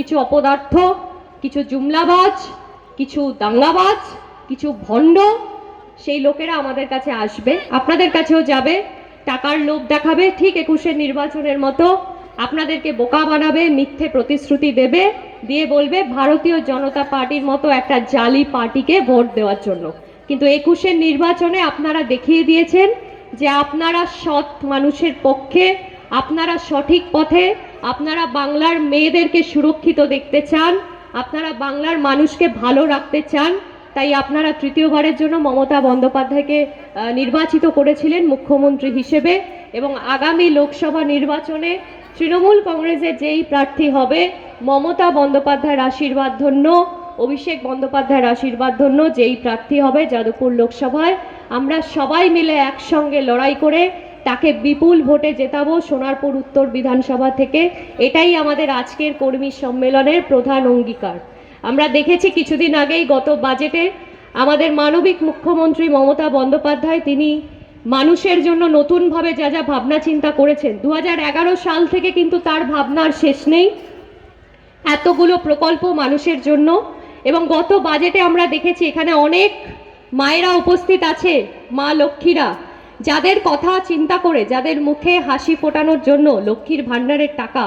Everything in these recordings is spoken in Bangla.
কিছু অপদার্থ, কিছু জুমলাবাজ, কিছু দাঙ্গাবাজ, কিছু ভণ্ড, সেই লোকেরা আমাদের কাছে আসবে, আপনাদের কাছেও যাবে, টাকার লোভ দেখাবে, ঠিক একুশের নির্বাচনের মতো, আপনাদেরকে বোকা বানাবে, মিথ্যে প্রতিশ্রুতি দেবে, দিয়ে বলবে ভারতীয় জনতা পার্টির মতো একটা জালি পার্টিকে ভোট দেওয়ার জন্য। কিন্তু একুশের নির্বাচনে আপনারা দেখিয়ে দিয়েছেন যে আপনারা সৎ মানুষের পক্ষে, আপনারা সঠিক পথে আপনারা বাংলার মেয়েদেরকে সুরক্ষিত দেখতে চান, আপনারা বাংলার মানুষকে ভালো রাখতে চান, তাই আপনারা তৃতীয়বারের জন্য মমতা বন্দ্যোপাধ্যায়কে নির্বাচিত করেছিলেন মুখ্যমন্ত্রী হিসেবে এবং আগামী লোকসভা নির্বাচনে তৃণমূল কংগ্রেসের যেই প্রার্থী হবে, মমতা বন্দ্যোপাধ্যায়ের আশীর্বাদ ধন্য, অভিষেক বন্দ্যোপাধ্যায়ের আশীর্বাদ ধন্য, যেই প্রার্থী হবে যাদবপুর লোকসভায়। আমরা সবাই মিলে একসঙ্গে লড়াই করে তাকে বিপুল ভোটে জেতাবো সোনারপুর উত্তর বিধানসভা থেকে। এটাই আমাদের আজকের কর্মী সম্মেলনের প্রধান অঙ্গীকার। আমরা দেখেছি কিছুদিন আগেই গত বাজেটে আমাদের মানবিক মুখ্যমন্ত্রী মমতা বন্দ্যোপাধ্যায় তিনি মানুষের জন্য নতুনভাবে যা যা ভাবনা চিন্তা করেছেন। দু হাজার এগারো সাল থেকে কিন্তু তার ভাবনার শেষ নেই। এতগুলো প্রকল্প মানুষের জন্য এবং গত বাজেটে আমরা দেখেছি এখানে অনেক মায়েরা উপস্থিত আছে, মা লক্ষ্মীরা। যাদের কথা চিন্তা করে, যাদের মুখে হাসি ফোটানোর জন্য লক্ষ্মীর ভাণ্ডারের টাকা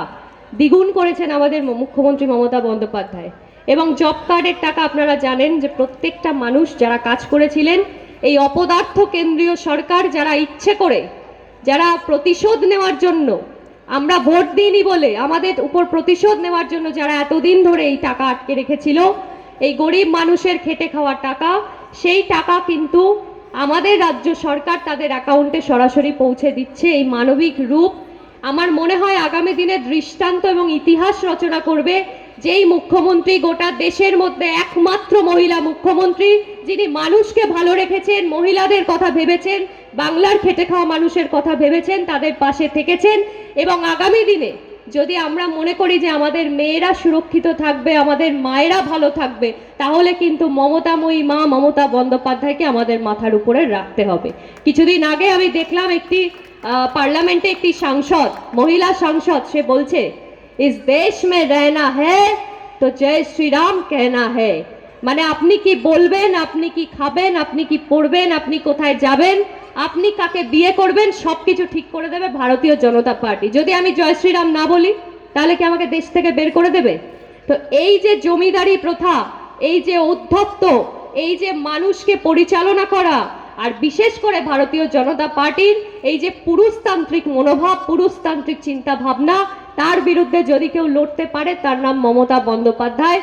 দ্বিগুণ করেছেন আমাদের মুখ্যমন্ত্রী মমতা বন্দ্যোপাধ্যায়। এবং জব কার্ডের টাকা আপনারা জানেন যে প্রত্যেকটা মানুষ যারা কাজ করেছিলেন, এই অপদার্থ কেন্দ্রীয় সরকার যারা ইচ্ছে করে, যারা প্রতিশোধ নেওয়ার জন্য, আমরা ভোট দিইনি বলে, আমাদের উপর প্রতিশোধ নেওয়ার জন্য যারা এতদিন ধরে এই টাকা আটকে রেখেছিল, এই গরিব মানুষের খেটে খাওয়ার টাকা, সেই টাকা কিন্তু আমাদের রাজ্য সরকার তাদের অ্যাকাউন্টে সরাসরি পৌঁছে দিচ্ছে এই মানবিক রূপ। আমার মনে হয় আগামী দিনে দৃষ্টান্ত এবং ইতিহাস রচনা করবে যেই মুখ্যমন্ত্রী গোটা দেশের মধ্যে একমাত্র মহিলা মুখ্যমন্ত্রী, যিনি মানুষকে ভালো রেখেছেন, মহিলাদের কথা ভেবেছেন, বাংলার খেটে খাওয়া মানুষের কথা ভেবেছেন, তাদের পাশে থেকেছেন এবং আগামী দিনে যদি আমরা মনে করি যে আমাদের মেয়েরা সুরক্ষিত থাকবে, আমাদের মায়েরা ভালো থাকবে, তাহলে কিন্তু মমতাময়ী মা মমতা বন্দ্যোপাধ্যায়কে আমাদের মাথার উপরে রাখতে হবে। কিছুদিন আগে আমি দেখলাম একটি পার্লামেন্টে একটি সাংসদ, মহিলা সাংসদ, সে বলছে, ইস দেশ মে রহনা হ্যাঁ তো জয় শ্রীরাম কেনা হ্যাঁ। মানে আপনি কি বলবেন, আপনি কি খাবেন, আপনি কি পড়বেন, আপনি কোথায় যাবেন? আপনি কাকে বিয়ে করবেন সব কিছু ঠিক করে দেবে ভারতীয় জনতা পার্টি। যদি আমি জয় শ্রীরাম না বলি, তাহলে কি আমাকে দেশ থেকে বের করে দেবে? তো এই যে জমিদারি প্রথা, এই যে অধ্যত্ত এই যে মানুষকে পরিচালনা করা, আর বিশেষ করে ভারতীয় জনতা পার্টির এই যে পুরুষতান্ত্রিক মনোভাব, পুরুষতান্ত্রিক চিন্তা ভাবনা তার বিরুদ্ধে যদি কেউ লড়তে পারে, তার নাম মমতা বন্দ্যোপাধ্যায়।